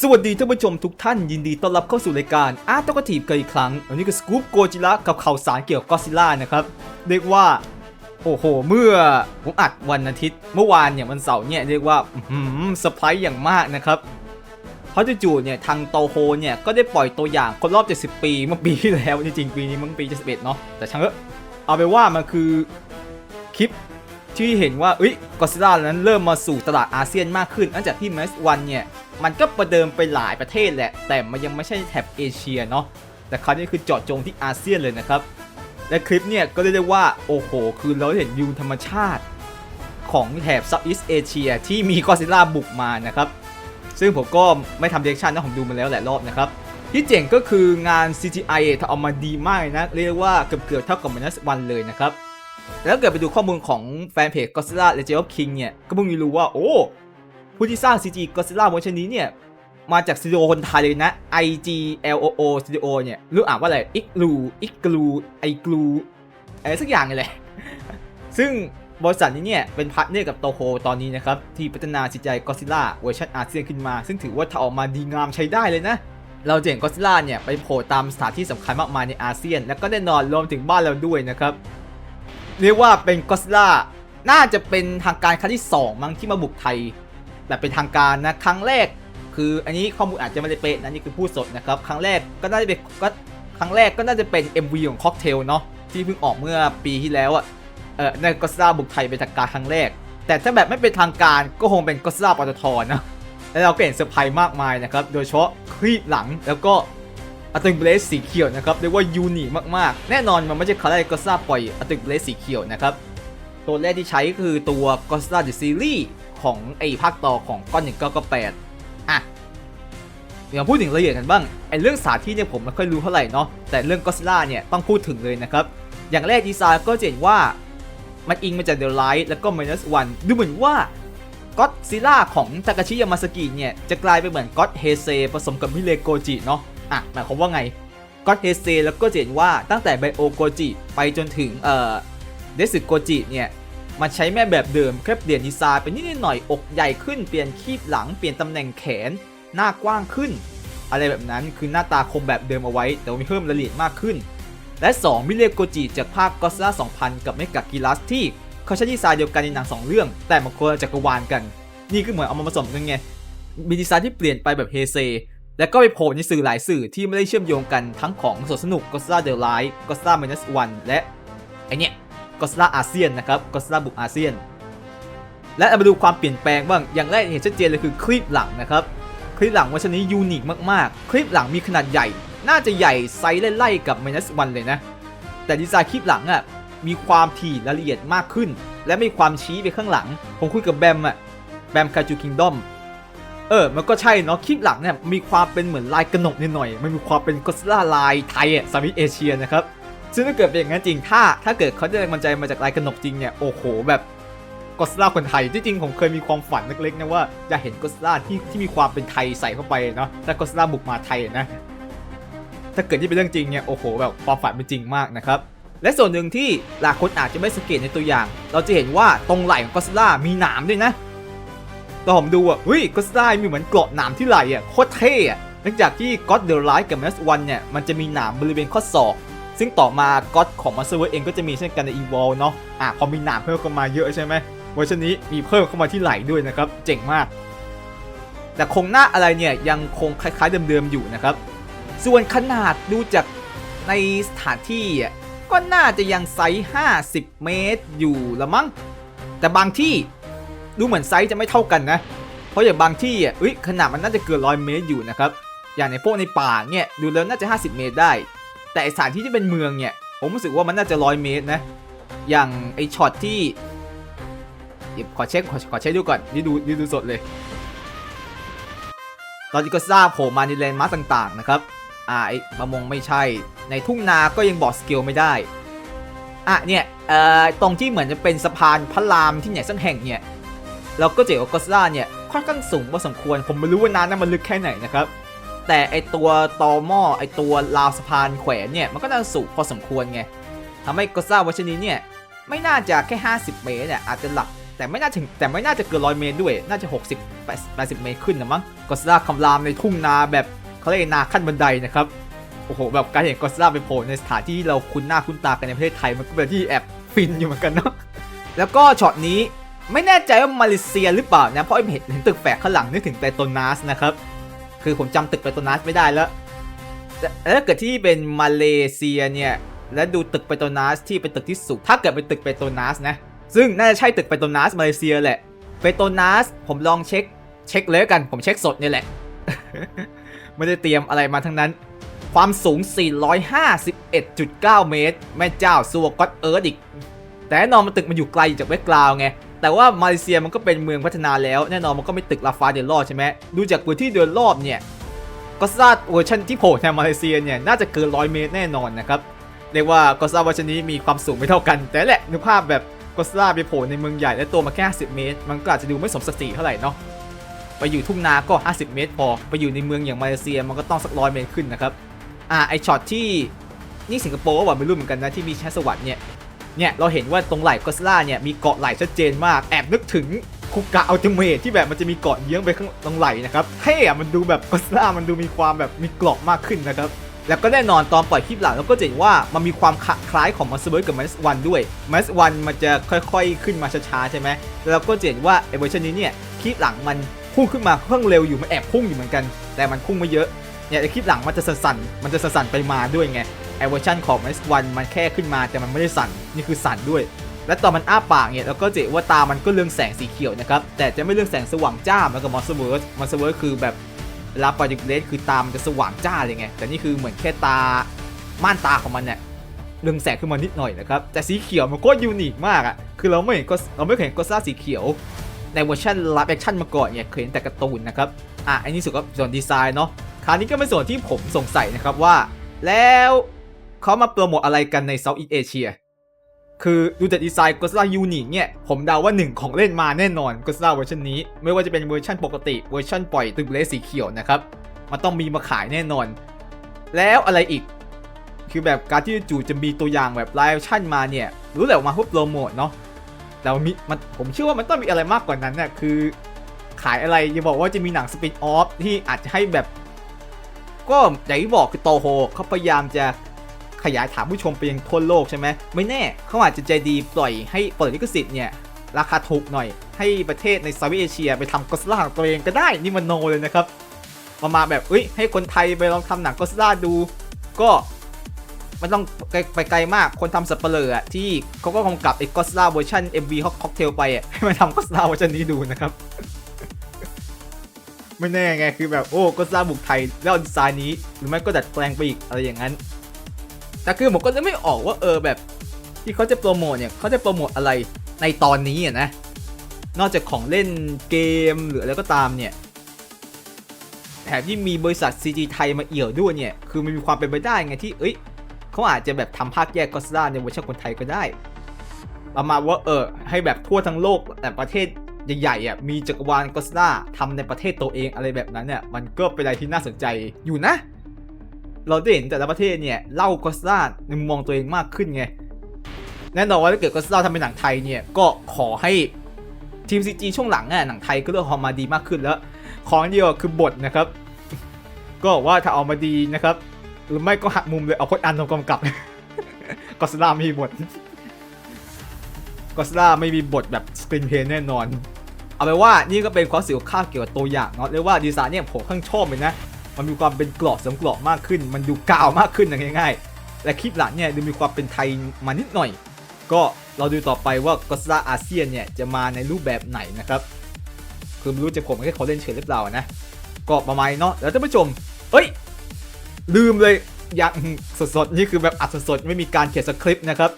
สวัสดีท่านผู้ชมทุกท่านยินดีต้อนรับเข้าสู่รายการอาร์ตกทีฟกันอีกครั้งวันนี้ก็สกู๊ปโกจิระกับข่าวสารเกี่ยวกับก็ซิล่านะครับ เรียกว่า โอ้โห เมื่อผมอัดวันอาทิตย์ เมื่อวานเนี่ยวันเสาร์เนี่ยเรียกว่าอื้อหือเซอร์ไพรส์อย่างมากนะครับเพราะจู่ๆเนี่ยทางโตโฮเนี่ยก็ได้ปล่อยตัวอย่างคนรอบ 70 ปีเมื่อปีที่แล้วจริงๆปีนี้มันปี71เนาะแต่ช่างเถอะเอาไปว่ามันคือคลิป ที่เห็นว่าเอ้ยกอซิล่านั้นเริ่มมาสู่ตลาดอาเซียนมากขึ้นหลังจากที่ m มสวันเนี่ย มันก็ประเดิมไปหลายประเทศแหละ แต่มันยังไม่ใช่แถบเอเชียเนาะแต่คราวนี้คือเจาะจงที่อาเซียนเลยนะครับ และคลิปเนี่ยก็เรียกได้ว่า โอ้โห คือเราเห็นวิวธรรมชาติ ของแถบ Southeast Asia ที่มีกอซิล่าบุกมานะครับ ซึ่งผมก็ไม่ทำเรียกชันนะผมดูมาแล้วหลายรอบนะครับที่เจ๋งก็คืองาน CGI ทำออกมาดีมากนะ เรียกว่าเกือบๆเท่ากับ Minus One เลยนะครับ แล้วเกิดไปดูข้อมูลของแฟนเพจ Godzilla Legend of King เนี่ย ก็เพิ่งรู้ว่า โอ้ ผู้ที่สร้าง CG Godzilla เวอร์ชันนี้เนี่ย มาจากสตูดิโอคนไทยเลยนะ IGLOO Studio เนี่ยรู้อ่านว่าอะไรอิกลูอิกลูไอกลูอะไรสักอย่างนี่แหละซึ่งบริษัทนี้เนี่ย เป็นพาร์ทเนอร์กับโตโฮตอนนี้นะครับ ที่พัฒนา CGI Godzilla เวอร์ชันอาเซียนขึ้นมา ซึ่งถือว่าถ้าออกมาดีงามใช้ได้เลยนะ เราจะเห็นก็ซิล่าเนี่ย ไปโผล่ตามสถานที่สำคัญมากมายในอาเซียน แล้วก็แน่นอนรวมถึงบ้านเราด้วยนะครับ เรียกว่าเป็นก็ซิล่าน่าจะเป็นทางการครั้งที่ 2 มั้งที่มาบุกไทย แบบเป็นทางการนะครั้งแรก คืออันนี้ข้อมูลอาจจะไม่ได้เป๊ะนะนี่คือพูดสดนะครับครั้งแรกก็น่าจะเป็นก็ครั้งแรกก็น่าจะเป็น MV ของค็อกเทลเนาะที่เพิ่งออกเมื่อปีที่แล้วอะเออในก็ซิล่าบุกไทยเป็นทางการครั้งแรก แต่ถ้าแบบไม่เป็นทางการก็คงเป็นก็ซิล่าปตทนะแล้วเราก็เห็นเซอร์ไพรส์มากมายนะครับโดยเฉพาะครีบหลังแล้วก็ อตึงเบลสสีเขียวนะครับเรียกว่ายูนิคมากๆ แน่นอนมันไม่ใช่ครั้งแรกก็ซาปล่อยอตึงเบลสสีเขียวนะครับ ตัวแรกที่ใช้คือตัว g o d z i l l a The Series ของไอภาคต่อของก้อนหนึ่งเก้าก็แปดอะเดี๋ยวพูดถึงรายละเอียดกันบ้างไอเรื่องสาธิตเนี่ยผมไม่ค่อยรู้เท่าไหร่เนาะแต่เรื่อง g o d z i l l a เนี่ยต้องพูดถึงเลยนะครับ อย่างแรกดีไซน์ก็จะเห็นว่ามันอิงมาจาก The Light แล้วก็ Minus One ดูเหมือนว่าก็อดซิล่าของทากาชิยามาสกิเนี่ยจะกลายเป็นเหมือนก็อดเฮเซผสมกับมิเลโกจิเนาะ อะหมายความว่าไงก็เฮเซแล้วก็จะเห็นว่าตั้งแต่ไบโอโกจิไปจนถึงเอ่อเดสึโกจิเนี่ยมันใช้แม่แบบเดิมแค่เปลี่ยนดีไซน์ไปนิดหน่อยอกใหญ่ขึ้นเปลี่ยนคีบหลังเปลี่ยนตำแหน่งแขน หน้ากว้างขึ้น อะไรแบบนั้นคือหน้าตาคงแบบเดิมเอาไว้ แต่ว่ามีเพิ่มรายละเอียดมากขึ้น และ 2 มิเลโกจิจากภาคก็ซิล่า2000 กับเมกากิลัสที่เขาใช้ดีไซน์เดียวกันในหนังสองเรื่อง แต่มันคนละจักรวาลกัน นี่ก็เหมือนเอามาผสมกันไงมีดีไซน์ที่เปลี่ยนไปแบบเฮเซ และก็ไปโผล่ในสื่อหลายสื่อที่ไม่ได้เชื่อมโยงกันทั้งของสวนสนุก Godzilla The Light Godzilla Minus One และไอเนี้ย Godzilla อาเซียนนะครับ Godzilla บุกอาเซียน และเอามาดูความเปลี่ยนแปลงบ้างอย่างแรกเห็นชัดเจนเลยคือคลิปหลังนะครับ คลิปหลังวันชนี้ยูนิคมากๆ คลิปหลังมีขนาดใหญ่ น่าจะใหญ่ไซส์ไล่ๆกับ Minus One เลยนะ แต่ดีไซน์คลิปหลังอะมีความถี่รายละเอียดมากขึ้น และมีความชี้ไปข้างหลัง ผมคุยกับแบมอะแบมคาจูคิงดอม เออ มันก็ใช่เนาะคลิปหลังเนี่ยมีความเป็นเหมือนลายกระหนกนิดหน่อย มันมีความเป็นก็ซิล่าลายไทยอะสามิเอเชียนะครับ ซึ่งถ้าเกิดเป็นอย่างนั้นจริง ถ้าถ้าเกิดเขาได้แรงบันใจมาจากลายกระหนกจริงเนี่ย โอ้โห แบบก็ซิล่าคนไทย ที่จริงผมเคยมีความฝันเล็กๆนะว่าอยากเห็นก็ซิล่าที่ที่มีความเป็นไทยใส่เข้าไปเนาะ ถ้าก็ซิล่าบุกมาไทยนะ ถ้าเกิดที่เป็นเรื่องจริงเนี่ย โอ้โห แบบความฝันเป็นจริงมากนะครับและส่วนหนึ่งที่หลายคนอาจจะไม่สังเกตในตัวอย่าง เราจะเห็นว่าตรงไหล่ของก็ซิล่ามีหนามด้วยนะ ตอผมดูอะเฮ้ยก็ได้มีเหมือนเกราะหนามที่ไหล่อะโคตรเท่อะเนื่องจากที่ก็ d เด l ไลท์กับ m มสวันเนี่ยมันจะมีหนามบริเวณข้อศอก ซึ่งต่อมาก็ของมาสเวอร์เองก็จะมีเช่นกันใน e v o l เนาะอะพอมีหนามเพิ่มเข้ามาเยอะใช่ไหมเวอร์ชันนี้มีเพิ่มเข้ามาที่ไหล่ด้วยนะครับเจ๋งมาก แต่โครงหน้าอะไรเนี่ยยังคงคล้าย ๆเดิมๆอยู่นะครับ ส่วนขนาดดูจากในสถานที่อะก็น่าจะยังไซส์ 50 เมตรอยู่ละมั้งแต่บางที่ ดูเหมือนไซส์จะไม่เท่ากันนะ เพราะอย่างบางที่อะเอ้ยขนาดมันน่าจะเกินร้อยเมตรอยู่นะครับ อย่างในพวกในป่าเนี่ยดูแล้วน่าจะ 50 เมตรได้ แต่สถานที่ที่เป็นเมืองเนี่ยผมรู้สึกว่ามันน่าจะร้อยเมตรนะ อย่างไอช็อตที่เดี๋ยวขอเช็คขอขอเช็คดูก่อนนี่ดูนี่ดูสดเลย ตอนที่ก็ทราบโผล่มาในแลนด์มาร์คต่างๆนะครับ อ่าไอ้มะมงไม่ใช่ ในทุ่งนาก็ยังบอกสเกลไม่ได้อะเนี่ยเอ่อตรงที่เหมือนจะเป็นสะพานพระรามที่ไหนสักแห่งเนี่ย เราก็เจอกับก็อดซิลล่าเนี่ยค่อนข้างสูงพอสมควร ผมไม่รู้ว่าน้ำนั้นมันลึกแค่ไหนนะครับแต่ไอตัวตอหม้อไอตัวราวสะพานแขวนเนี่ยมันก็น่าสูงพอสมควรไงทำให้กอดซิลล่าวอร์ชันนี้เนี่ยไม่น่าจะแค่ 50 เมตรเนี่ยอาจจะหลักแต่ไม่น่าถึงแต่ไม่น่าจะเกินร้อยเมตรด้วย น่าจะ 60 80 เมตรขึ้นนะมั้งก็ซิล่าคำรามในทุ่งนาแบบเขาเรียกนาขั้นบันไดนะครับโอ้โหแบบการเห็นก็ซิล่าไปโผล่ในสถานที่ที่เราคุ้นหน้าคุ้นตากันในประเทศไทยมันก็เป็นที่แอบฟินอยู่เหมือนกันเนาะแล้วก็ช็อตนี้ ไม่แน่ใจว่ามาเลเซียหรือเปล่านะ เพราะเห็นเห็นตึกแฝกข้างหลังนึกถึงเปโตนัสนะครับ คือผมจำตึกเปโตนัสไม่ได้แล้วแต่ถ้าเกิดที่เป็นมาเลเซียเนี่ย และดูตึกเปโตนัสที่เป็นตึกที่สูง ถ้าเกิดเป็นตึกเปโตนัสนะ ซึ่งน่าจะใช่ตึกเปโตนัสมาเลเซียแหละ เปโตนัสผมลองเช็คเช็คเลยกัน ผมเช็คสดนี่แหละ ไม่ได้เตรียมอะไรมาทั้งนั้น ความสูง 451.9 เมตร แม่เจ้าซัวก็อตเอิร์ธอีก แต่แน่นอนมันตึกมันอยู่ไกลจากแบ็กกราวไงแต่ว่ามาเลเซียมันก็เป็นเมืองพัฒนาแล้วแน่นอนมันก็ไม่ตึกลาฟาเดลอใช่ไหมดูจากพื้นที่โดยรอบเนี่ยก็ซาดเวอร์ชันที่โผล่ในมาเลเซียเนี่ยน่าจะเกิน100เมตรแน่นอนนะครับเรียกว่าก็ซาเวอร์ชันนี้มีความสูงไม่เท่ากัน แต่แหละนึกภาพแบบก็ซาไปโผล่ในเมืองใหญ่และตัวมาแค่50 เมตร มันก็อาจจะดูไม่สมศักดิ์ศรีเท่าไหร่เนาะไปอยู่ทุ่งนาก็ 50 เมตรพอไปอยู่ในเมืองอย่างมาเลเซียมันก็ต้องสักร้อยเมตรขึ้นนะครับอ่าไอช็อตที่นี่สิงคโปร์ก็ว่าไม่รู้เหมือนกันนะที่มีแชสวัตเนี่ย เนี่ยเราเห็นว่าตรงไหล่ก็สล่าเนี่ยมีเกาะไหล่ชัดเจนมากแอบนึกถึงคุกะอัลติเมทที่แบบมันจะมีเกาะเยื้องไปข้างตรงไหล่นะครับเท่อะมันดูแบบก็สล่ามันดูมีความแบบมีเกราะมากขึ้นนะครับแล้วก็แน่นอนตอนปล่อยคลิปหลังเราก็จะเห็นว่ามันมีความคคล้ายของมัสเบิร์กับมัสวันด้วยมัสวันมันจะค่อยๆ ขึ้นมาช้าๆใช่ไหมแล้วเราก็จะเห็นว่าไอเวอร์ชันนี้เนี่ยคลิปหลังมันพุ่งขึ้นมาเพิ่งเร็วอยู่มันแอบพุ่งอยู่เหมือนกัน แต่มันพุ่งไม่เยอะ เนี่ยคลิปหลังมันจะสั่นๆมันจะสั่นๆไปมาด้วยไงไอเวอร์ชันของ m 1มันแค่ขึ้นมาแต่มันไม่ได้สั่นนี่คือสั่นด้วย และตอนมันอ้าปากเนี่ยเราก็จะว่าตามันก็เรืองแสงสีเขียวนะครับแต่จะไม่เรืองแสงสว่างจ้าเหมือนกับมอสเวิร์สมอสเวิร์สคือแบบลาปล่อยดิกเลสคือตามันจะสว่างจ้าเลยไงแต่นี่คือเหมือนแค่ตาม่านตาของมันเนี่ยเรืองแสงขึ้นมานิดหน่อยนะครับแต่สีเขียวมันก็ยูนิคมากอะคือเราไม่เห็นก็เราไม่เห็นก็ซ่าสีเขียวในเวอร์ชันลฟ์แอคชั่นมาก่อนเนี่ยเคยเห็นแต่การ์ตูนนะครับอะอันนี้สุดก็ส่วนดีไซน์เนาะ คราวนี้ก็เป็นส่วนที่ผมสงสัยนะครับว่า แล้วเขามาโปรโมทอะไรกันในเซาท์อีสเอเชียคือดูจากดีไซน์ Godzilla Unique เนี่ยผมเดาว่าหนึ่งของเล่นมาแน่นอน Godzilla เวอร์ชันนี้ ไม่ว่าจะเป็นเวอร์ชันปกติ เวอร์ชันปล่อยตึกเลสสีเขียวนะครับ มันต้องมีมาขายแน่นอน แล้วอะไรอีก คือแบบการที่จู่จะมีตัวอย่างแบบไลฟ์ชั่นมาเนี่ย รู้แหละมาเพื่อโปรโมทเนาะแต่ว่ามีมันผมเชื่อว่ามันต้องมีอะไรมากกว่านั้นน่ะคือ ขายอะไรอย่าบอกว่าจะมีหนังสปินออฟที่อาจจะให้แบบ ก็อย่างที่บอกคือโตโฮเขาพยายามจะขยายฐานผู้ชมไปยังทั่วโลกใช่ไหมไม่แน่เขาอาจจะใจดีปล่อยให้เปิดลิขสิทธิ์เนี่ยราคาถูกหน่อย ให้ประเทศในเซาท์เอเชียไปทำก็อดซิลล่าของตัวเองก็ได้นี่มันโนเลยนะครับ มามาแบบเอ้ยให้คนไทยไปลองทำหนังก็อดซิลล่าดู ก็ไม่ต้องไกลไปไกลมากคนทำสับเปลืออะที่เขาก็กำกับไอ้ก็อดซิลล่าเวอร์ชัน MV ฮอกค็อกเทลไปให้มาทำก็อดซิลล่าเวอร์ชันนี้ดูนะครับ ไม่แน่ไงคือแบบโอ้ก็สร้างบุกไทยแล้วเอาดีไซน์นี้ หรือไม่ก็ดัดแปลงไปอีกอะไรอย่างนั้น แต่คือผมก็จะไม่ออกว่าเออแบบ ที่เขาจะโปรโมทเนี่ยเขาจะโปรโมทอะไรในตอนนี้อะนะ นอกจากของเล่นเกมหรืออะไรก็ตามเนี่ยแถมที่มีบริษัท CG ไทยมาเอี่ยวด้วยเนี่ย คือมันมีความเป็นไปได้ไงที่ เอ้ยเขาอาจจะแบบทำภาคแยกก็ส d ่าในเวอร์ชันคนไทยก็ได้ ประมาณว่าเออให้แบบทั่วทั้งโลกแต่ประเทศ ใหญ่ๆอะมีจักรวาลก็ส d ่าทำในประเทศตัวเองอะไรแบบนั้นเนี่ยมันก็เป็นอะไรที่น่าสนใจอยู่นะ เราได้เห็นแต่ละประเทศเนี่ยเล่าก็ส d ่าในมุมมองตัวเองมากขึ้นไงแน่นอนว่าถ้าเกิดก็ส d ่าทำเป็นหนังไทยเนี่ยก็ขอให้ทีม CG ช่วงหลังอะหนังไทยก็เริ่มออกมาดีมากขึ้นแล้ว ของเดียวคือบทนะครับ ก็ว่าถ้าเอามาดีนะครับ หรือไม่ก็หักมุมเลยเอาพจน์อันทำกำกับก็สล่าไม่มีบทก็สล่าไม่มีบทแบบสกรีนเพลย์แน่นอน เอาไปนว่านี่ก็เป็นความเสียวค่าเกี่ยวกับตัวอย่างเนาะเรียกว่าดีไซน์เนี่ยผมค่อนชอบเลยนะ มันมีความเป็นกรอบสมกรอบมากขึ้น มันดูกาวมากขึ้นนะง่ายๆ และคลิปหลังเนี่ยดูมีความเป็นไทยมานิดหน่อย ก็เราดูต่อไปว่าก็สล่าอาเซียนเนี่ยจะมาในรูปแบบไหนนะครับคือไม่รู้จะผมแค่เขาเล่นเฉยหรือเปล่านะก็ประมาณเนาะแล้วท่านผู้ชมเอ้ย ลืมเลยอย่างสดๆนี่คือแบบอัดสดๆไม่มีการเขียนสคริปต์นะครับ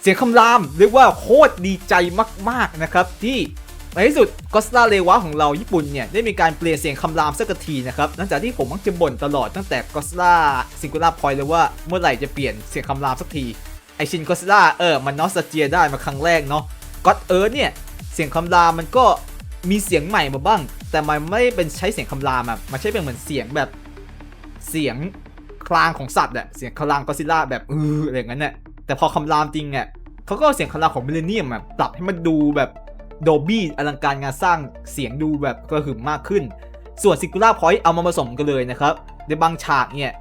เสียงคำรามเรียกว่าโคตรดีใจมากๆนะครับที่ ในที่สุดก็สตาเลวะของเราญี่ปุ่นเนี่ยได้มีการเปลี่ยนเสียงคำรามสักทีนะครับหลังจากที่ผมมักจะบ่นตลอดตั้งแต่ก็สลาซิงคูล่าพอยเลยว่าเมื่อไหร่จะเปลี่ยนเสียงคำรามสักทีไอชินก็สลาเออมันนอสเจียได้มาครั้งแรกเนาะก็เอิร์ธเนี่ยเสียงคำรามมันก็มีเสียงใหม่มาบ้าง แต่มันไม่เป็นใช้เสียงคำรามอะมันใช้เป็นเหมือนเสียงแบบเสียงคลางของสัตว์อะเสียงคลางก็ซิล่าแบบเอออะไรอย่างนั้นน่ะแต่พอคำรามจริงอะเขาก็เอาเสียงคำรามของมิเลเนียมอะปรับให้มันดูแบบ โดบี้อลังการงานสร้างเสียงดูแบบกระหึ่มมากขึ้น ส่วน Singular Point เอามาผสมกันเลยนะครับ ในบางฉากเนี่ย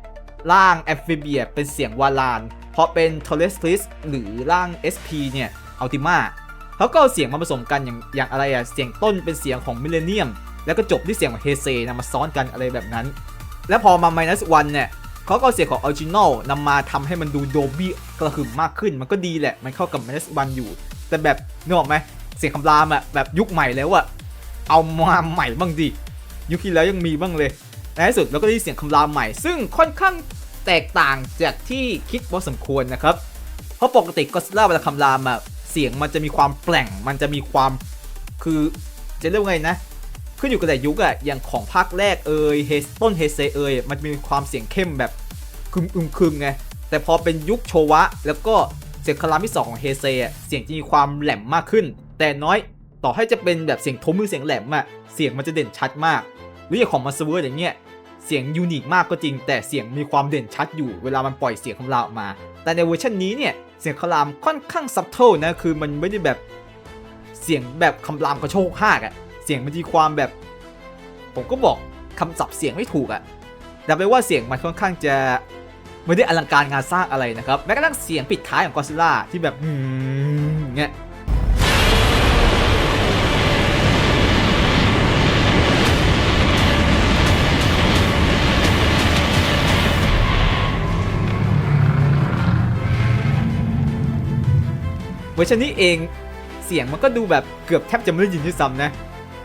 ร่าง a m p h i b i a เป็นเสียงวาลาน เพราะเป็น t o r r e s t r i s หรือร่าง SP เนี่ย Ultima เขาก็เอาเสียงมาผสมกันอย่างอย่างอะไรอะเสียงต้นเป็นเสียงของ Millennium แล้วก็จบด้วยเสียงของเฮเซนำมาซ้อนกันอะไรแบบนั้น แล้วพอมา minus one เนี่ยเขาก็เอาเสียงของ original นำมาทำให้มันดูโดบี้กระหึ่มมากขึ้น มันก็ดีแหละ มันเข้ากับ minus one อยู่ แต่แบบนึกออกไหม เสียงคำรามอะแบบยุคใหม่แล้วอะเอามาใหม่บ้างดิยุคที่แล้วยังมีบ้างเลยในที่สุดเราก็ได้เสียงคำรามใหม่ ซึ่งค่อนข้างแตกต่างจากที่คิดพอสมควรนะครับ เพราะปกติก็ซิล่าเวลาคำรามอะเสียงมันจะมีความแปลงมันจะมีความคือจะเรียกว่าไงนะ ขึ้นอยู่กับแต่ยุคอะอย่างของภาคแรกเอยเฮสต้นเฮเซเอยมันมีความเสียงเข้มแบบคึมอึมคึมไงแต่พอเป็นยุคโชวะ แล้วก็เสียงคารามที่สองของเฮเซอะเสียงจะมีความแหลมมากขึ้น แต่น้อยต่อให้จะเป็นแบบเสียงทุ้มหรือเสียงแหลมอะเสียงมันจะเด่นชัดมากหรืออย่างของมาสเวอร์อย่างเงี้ยเสียงยูนิคมากก็จริง แต่เสียงมีความเด่นชัดอยู่เวลามันปล่อยเสียงคำรามออกมา แต่ในเวอร์ชันนี้เนี่ยเสียงคำรามค่อนข้างซับเทิลนะคือมันไม่ได้แบบเสียงแบบคำรามกระโชกหากอะเสียงมันมีความแบบ ผมก็บอกคำศัพท์เสียงไม่ถูกอะแต่ไปว่าเสียงมันค่อนข้างจะไม่ได้อลังการงานสร้างอะไรนะครับแม้กระทั่งเสียงปิดท้ายของกอซิล่าที่แบบเงี้ย วอร์ชันนี้เองเสียงมันก็ดูแบบเกือบแทบจะไม่ได้ยินด้วยซ้ำนะ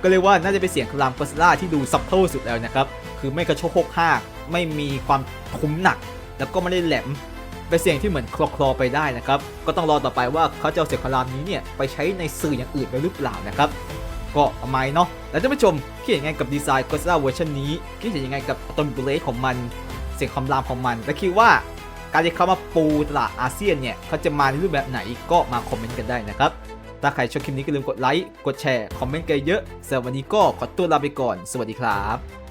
ก็เรียว่าน่าจะเป็นเสียงคลามกอซิล่าที่ดูซับเทิลสุดแล้วนะครับ คือไม่กระโชกโคกหากไม่มีความทุ้มหนัก แล้วก็ไม่ได้แหลมเป็นเสียงที่เหมือนคลอคลอไปได้นะครับ ก็ต้องรอต่อไปว่าเขาจะเอาเสียงคลามนี้เนี่ยไปใช้ในสื่ออย่างอื่นไปหรือเปล่านะครับก็ประมาณเนาะแล้วท่านผู้ชมคิดยังไงกับดีไซน์กอซิล่าเวอร์ชันนี้คิดเห็นยังไงกับตอนเบรกของมัน เสียงคำรามของมัน และคิดว่า การที่เขามาปูตลาดอาเซียนเนี่ยเขาจะมาในรูปแบบไหนก็มาคอมเมนต์กันได้นะครับ ถ้าใครชอบคลิปนี้ก็อย่าลืมกดไลค์ กดแชร์ คอมเมนต์กันเยอะสำหรับวันนี้ก็ขอตัวลาไปก่อน สวัสดีครับ